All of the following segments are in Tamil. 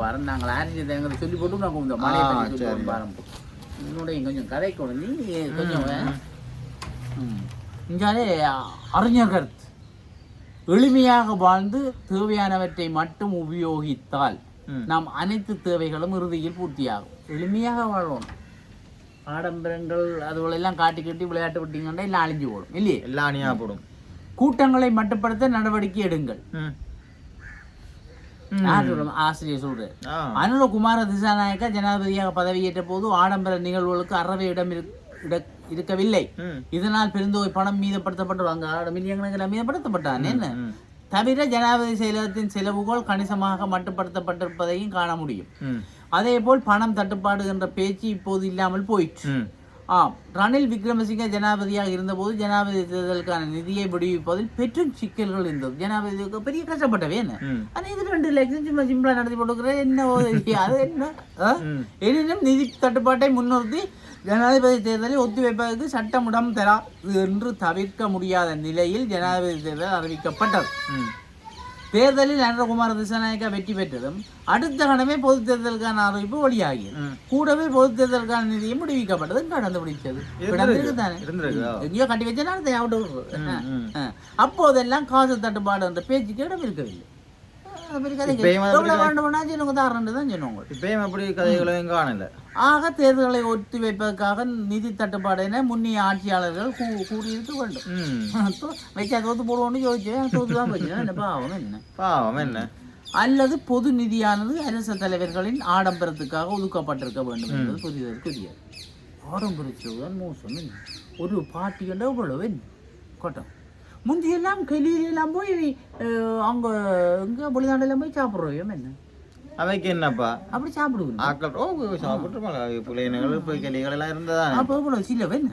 வாரம் நாங்கள் ஆரஞ்சு எங்களை சொல்லி போட்டு நாங்கள் இந்த மலையை பற்றி. சொல்லி வாரம் என்னுடைய கொஞ்சம் கதைக்கணும் நீ கொஞ்சம் இங்காலே அறிஞர் கருத்து எளிமையாக வாழ்ந்து தேவையானவற்றை மட்டும் உபயோகித்தால். நாம் அனைத்து தேவைகளும் இறுதியில் பூர்த்தியாகும். எளிமையாக வாழணும் ஆடம்பரங்கள் அதுகளெல்லாம் காட்டி கட்டி விளையாட்டு விட்டீங்கன்னா எல்லாம் அழிஞ்சு போடும் இல்லையே? எல்லாம் அணியா போடும். கூட்டங்களை மட்டுப்படுத்த நடவடிக்கை எடுங்கள். சொல்றது? ஆசிரியர் சொல்றாரு ஆ. அனுர குமார திசாநாயக்கா ஜனாதிபதியாக பதவியேற்ற போது ஆடம்பர நிகழ்வுகளுக்கு அறவே இடம் இரு- இட- இருக்கவில்லை. இதனால் பெருந்தொகை பணம் மீதப்படுத்தப்பட்டு அங்க ஆட மில்லியன் கணக்கில் மீதப்படுத்தப்பட்டான் என்ன. தவிர ஜனாதிபதி செயலகத்தின் செலவுகள் கணிசமாக மட்டுப்படுத்தப்பட்டிருப்பதையும் காண முடியும் ம். அதேபோல் பணம் தட்டுப்பாடு என்ற பேச்சு இப்போது இல்லாமல் போயிற்று. ஆம். ரணில் விக்ரமசிங்க ஜனாதிபதியாக இருந்தபோது ஜனாதிபதி தேர்தலுக்கான நிதியை விடுவிப்பதில் பெற்றும் சிக்கல்கள் இருந்தது. ஜனாதிபதிக்கு பெரிய கஷ்டப்பட்டவே என்ன? ம். ஆனா இது ரெண்டு லட்சம் சும்மா சிம்பிளா நடத்தி போட்டுக்கிறேன் என்ன அது என்ன. எனினும் நிதி தட்டுப்பாட்டை முன்னிறுத்தி ஜனாதிபதி தேர்தலை ஒத்திவைப்பதற்கு சட்டம் இடம் தரா என்று தவிர்க்க முடியாத நிலையில் ஜனாதிபதி தேர்தல் அறிவிக்கப்பட்டது. தேர்தலில் நரகுமார திசாநாயக்கா வெற்றி பெற்றதும் அடுத்த கணமே பொது தேர்தலுக்கான அறிவிப்பு வெளியாகியது. கூடவே பொது தேர்தலுக்கான நிதியும் விடுவிக்கப்பட்டது கடந்து பிடிச்சது கிடந்திருக்கு தானே இருந்திருக்குதா? எங்கேயோ கட்டி வச்சா நான் ஞாபகம் வருது. ம். ஆ. அப்போதெல்லாம் காசு தட்டுப்பாடு என்ற பேச்சுக்கு இடம் இருக்கவில்லை. இப்பயும் எவ்வளவு அப்படி கதைகளையும் காணல ஆக தேர்தலை ஒத்தி வைப்பதற்காக நிதி தட்டுப்பாடு என முன்னிய ஆட்சியாளர்கள் கூ- கூறியிருக்க வேண்டும் வச்சா தோத்து போடுவோம்னு யோசிச்சேன் தோத்து தான் என்ன பாவம் என்ன பாவம் என்ன அல்லது பொது நிதியானது அரசு தலைவர்களின் ஆடம்பரத்துக்காக ஒதுக்கப்பட்டிருக்க வேண்டும் என்பது புரிதற்குரியது ஆடம்பரத்துடன் மோசம் என்ன ஒரு பாட்டி என்ன கொட்டம் முந்தியெல்லாம் கெளியிலாம் போய் அஹ், அங்க இங்க வெளிநாடுலாம் போய் சாப்பிட்றோம். என்ன? அவைக்கு என்னப்பா? அப்படி சாப்பிடுவோம். ஆக்கள் ஓ சாப்பிட்டு பிள்ளைகள் போய் கிளிகள் எல்லாம் இருந்ததா அப்போ இவ்வளவு சில என்ன.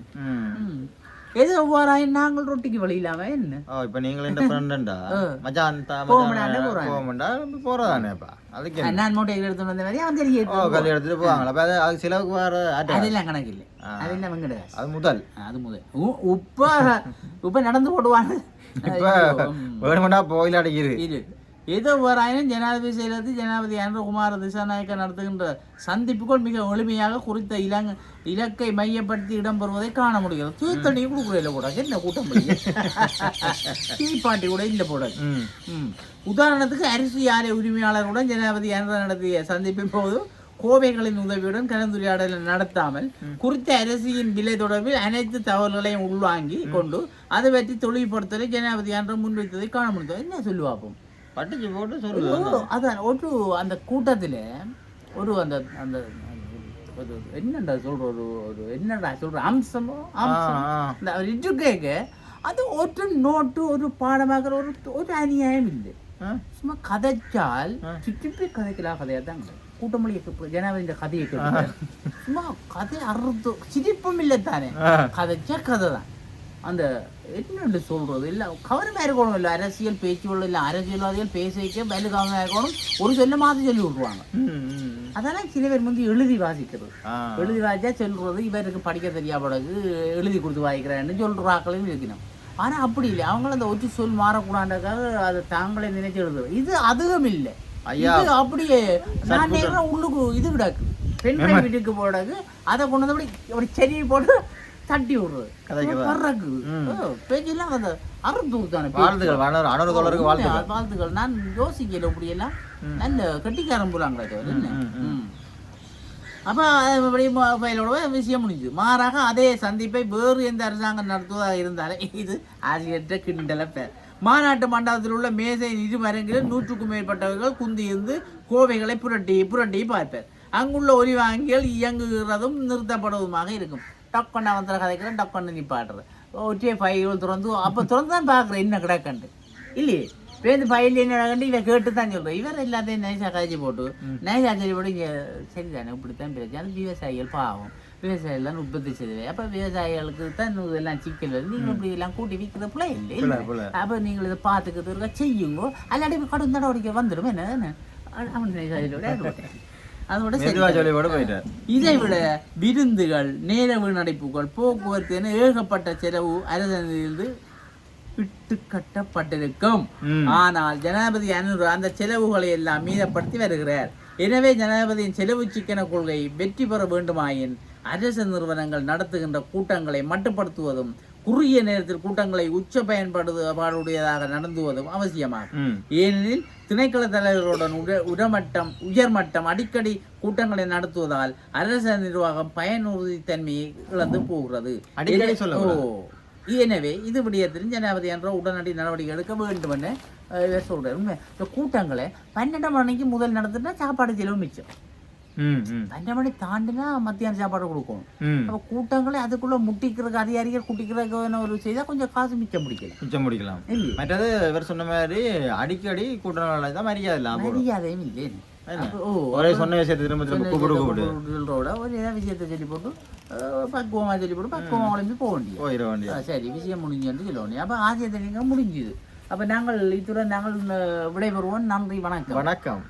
எது எவ்வாறாய் நாங்கள் ரொட்டிக்கு வழியிலாம என்ன? ஓ இப்ப நீங்களும் இந்த ஃப்ரெண்டுண்டா மச்சான் போறாங்க. போகமாட்டா போறதானேப்பா அதுக்கு? நான் மூட்டை எடுத்து வந்த மாதிரி அவன் தெரிய ஓ கல் எடுத்துட்டு போவாங்களா அப்ப அது அது செலவுக்கு ஆட்டா அதெல்லாம் கணக்கு இல்லை அதெல்லாம் கிடையாது அது முதல் அது முதல் உ- உப்ப உப்ப நடந்து போடுவாங்க இப்ப வேணுமெண்டா போயில அடிக்குது இது ஏதோ வராயினும் ஜனாதிபதி செயலகத்தில் ஜனாதிபதி அனுகுமார திசாநாயக்க நடத்துகின்ற சந்திப்புகள் மிக எளிமையாக குறித்த இலங்க இலக்கை மையப்படுத்தி இடம்பெறுவதை காண முடிகிறது. தூத்தண்ணியும் கொடுக்குறதில்ல கூட என்ன கூட்டம் டீ பாட்டி கூட இல்லை ம். உதாரணத்துக்கு அரிசி ஆலை உரிமையாளருடன் ஜனாதிபதி அனுர நடத்திய சந்திப்பின் போது கோவைகளின் உதவியுடன் கலந்துரையாடலை நடத்தாமல் குறித்த அரிசியின் விலை தொடர்பில் அனைத்து தகவல்களையும் உள்வாங்கி கொண்டு அதை பற்றி தெளிவுபடுத்தலை ஜனாதிபதி அன்று முன்வைத்ததை காண முடிந்தது. என்ன சொல்லுவாப்போம்? பட்டுச்சு போட்டு சொல்லு அதான். ஒரு அந்த கூட்டத்தில் ஒரு அந்த அந்த ஒரு என்னடா சொல்ற ஒரு ஒரு என்னடா சொல்ற அம்சமோ. இந்த கேட்க அது ஒரு நோட்டு ஒரு பாடமாக்குற ஒரு ஒரு அநியாயம் இல்லை? சும்மா கதைச்சால் சுற்றி கதைக்கலாம் கதையா தான் கூட்டமொழி ஜனாதிபதி இந்த கதையை சும்மா கதை அறுத்து சிரிப்பும் இல்லை தானே. கதைச்சா கதை தான். அந்த என்னென்று சொல்றது? இல்லை கவனமாக இருக்கணும். இல்லை அரசியல் பேச்சுகள் இல்லை அரசியல்வாதிகள் பேச வைக்க பயந்து கவனமாக இருக்கணும். ஒரு சொல்ல மாற்றி சொல்லி விட்ருவாங்க. அதெல்லாம் சில பேர் வந்து எழுதி வாசிக்கிறது. எழுதி வாசிச்சா சொல்றது இவருக்கு படிக்க தெரியா படகு எழுதி கொடுத்து வாசிக்கிறேன்னு சொல்றாக்களும் இருக்கணும். ஆனா அப்படி இல்லை. அவங்கள அந்த ஒற்று சொல் மாறக்கூடாதுக்காக அதை தாங்களே நினைச்சு எழுதுறது. இது அதுவும் இல்லை. இது அப்படியே நான் நேரம் உள்ளுக்கு இது கிடக்கு. பெண் பெண் வீட்டுக்கு போடாது அதை கொண்டு வந்து அப்படி ஒரு செடியை போட்டு தட்டி விடுறது? பறக்கு பேச்செல்லாம் அந்த அறுத்து தானே வாழ்த்துக்கள் வானவர் அனுர தோழருக்கு வாழ்த்துக்கள். வாழ்த்துக்கள். நான் யோசிக்கல இப்படியெல்லாம். நல்ல கட்டிக்காரன் போலாங்களே. அப்ப ஃபைலோட விஷயம் முடிஞ்சு மாறாக அதே சந்திப்பை வேறு எந்த அரசாங்கம் நடத்துவதாக இருந்தாலே இது ஆசிரியற்ற கிண்டல பேர் மாநாட்டு மண்டபத்தில் உள்ள மேசை இருமரங்கில் நூற்றுக்கும் மேற்பட்டவர்கள் குந்தியிருந்து கோவைகளை புரட்டி புரட்டி பார்ப்பர். அங்குள்ள ஒலி வாங்கிகள் இயங்குகிறதும் நிறுத்தப்படுவதுமாக இருக்கும். டொக்கண்ணா வந்து கதைக்கிறேன் டொக்கண்ணு நிப்பாட்டுறது. ஒற்றிய ஃபைல்கள் திறந்து அப்போ திறந்து தான் பார்க்குறேன் என்ன கிடக்கண்டு இல்லையே? பேருந்து ஃபைல் என்ன கண்டு இவன் கேட்டு தான் சொல்கிறேன் இவர் எல்லாத்தையும் நைஸாக கழிச்சு போட்டு நைஸாக சரி போட்டு இங்கே சரிதானே இப்படித்தான் பிரச்சனை. விவசாயிகள் பாவம். விவசாயிகள் உற்பத்தி செய்தவை அப்போ விவசாயிகளுக்கு தான் இதெல்லாம் சிக்கல் வருது. நீங்கள் இப்படி எல்லாம் கூட்டி விற்கிற பிள்ளை இல்லை. அப்போ நீங்கள் இதை பார்த்துக்கிறது இருக்கா செய்யுங்க. அல்லாட்டி கடும் நடவடிக்கை வந்துடும். என்ன என்ன? அவன் நைஸாக அதோட போயிட்டார். இதை விட விருந்துகள் நேர வீணடைப்புகள் போக்குவரத்து என ஏகப்பட்ட செலவு அரசிலிருந்து இட்டு கட்டப்பட்டிருக்கும். ஆனால் ஜனாதிபதி அனுர் அந்த செலவுகளை எல்லாம் மீதப்படுத்தி வருகிறார். எனவே ஜனாதிபதியின் செலவு சிக்கன கொள்கை வெற்றி பெற வேண்டுமாயின் அரசு நிறுவனங்கள் நடத்துகின்ற கூட்டங்களை மட்டுப்படுத்துவதும் குறுகிய நேரத்தில் கூட்டங்களை உச்ச பயன்பாடுடையதாக நடந்துவதும் அவசியமாகும். ஏனெனில் திணைக்கள தலைவர்களுடன் உட உடமட்டம் உயர்மட்டம் அடிக்கடி கூட்டங்களை நடத்துவதால் அரச நிர்வாகம் பயனுறுதித்தன்மையை இழந்து போகிறது. அடிக்கடி. எனவே இது விடயத்திலும் ஜனாதிபதி என்ற உடனடி நடவடிக்கை எடுக்க வேண்டும் என சொல்றாரு. உண்மை. இந்த கூட்டங்களை பன்னெண்டு மணிக்கு முதல் நடத்தினா சாப்பாடு செலவு மிச்சம். பன்னெண்டு மணி தாண்டினா மத்தியான சாப்பாடு கொடுக்கணும் அப்போ கூட்டங்களை அதுக்குள்ள முட்டிக்கிறதுக்கு அதிகாரிகள் குட்டிக்கிறதுக்கு ஒரு செய்தால் கொஞ்சம் காசு மிச்சம் பிடிக்கலாம். மிச்சம் முடிக்கலாம் இல்லையா? மற்றது இவர் சொன்ன மாதிரி அடிக்கடி கூட்டணி தான் மரியாதை போடும் மரியாதையும் இல்லை ஒரே சொன்ன விஷயத்தை திரும்ப திரும்ப கூப்பிடு கூப்பிடு. சொல்றோட ஒரு ஏதாவது விஷயத்தை சொல்லி போட்டு அஹ், பக்குவமா சொல்லி போட்டு பக்குவமா உடம்பு போக வேண்டியது. போயிட வேண்டிய சரி விஷயம் முடிஞ்சுன்னு சொல்ல வேண்டிய அப்போ ஆசியத்தை நீங்கள் முடிஞ்சுது. அப்போ நாங்கள் இத்துடன் நாங்கள் விடைபெறுவோம். நன்றி வணக்கம். வணக்கம்.